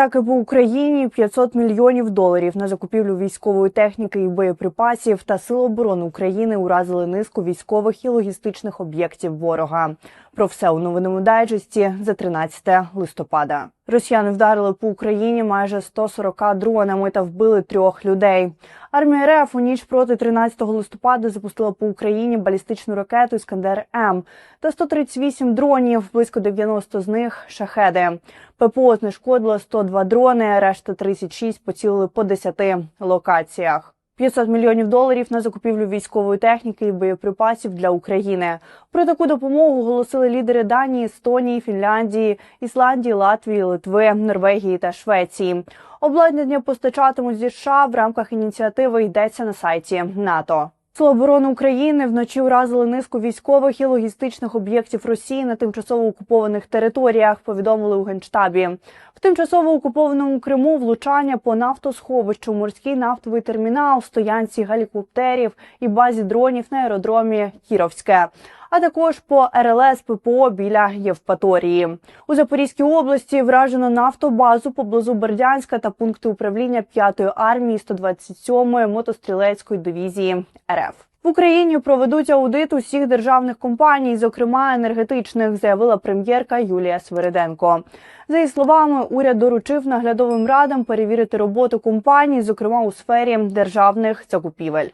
Атаки по Україні 500 мільйонів доларів на закупівлю військової техніки і боєприпасів та Сил оборони України уразили низку військових і логістичних об'єктів ворога. Про все у новинному дайджесті за 13 листопада. Росіяни вдарили по Україні майже 140 дронами та вбили трьох людей. Армія РФ у ніч проти 13 листопада запустила по Україні балістичну ракету Іскандер М та 138 дронів, близько 90 з них шахеди. ППО знешкодило 102 дрони, решта 36 поцілили по 10 локаціях. 500 мільйонів доларів на закупівлю військової техніки і боєприпасів для України. Про таку допомогу оголосили лідери Данії, Естонії, Фінляндії, Ісландії, Латвії, Литви, Норвегії та Швеції. Обладнання постачатимуть зі США в рамках ініціативи йдеться на сайті НАТО. Сили оборони України вночі уразили низку військових і логістичних об'єктів Росії на тимчасово окупованих територіях. Повідомили у генштабі. В тимчасово окупованому Криму влучання по нафтосховищу, морський нафтовий термінал, стоянці гелікоптерів і базі дронів на аеродромі Кіровське. А також по РЛС ППО біля Євпаторії у Запорізькій області вражено нафтобазу поблизу Бердянська та пункти управління 5-ї армії 127-ї мотострілецької дивізії РФ. В Україні проведуть аудит усіх державних компаній, зокрема енергетичних, заявила прем'єрка Юлія Свириденко. За її словами, уряд доручив наглядовим радам перевірити роботу компаній, зокрема у сфері державних закупівель.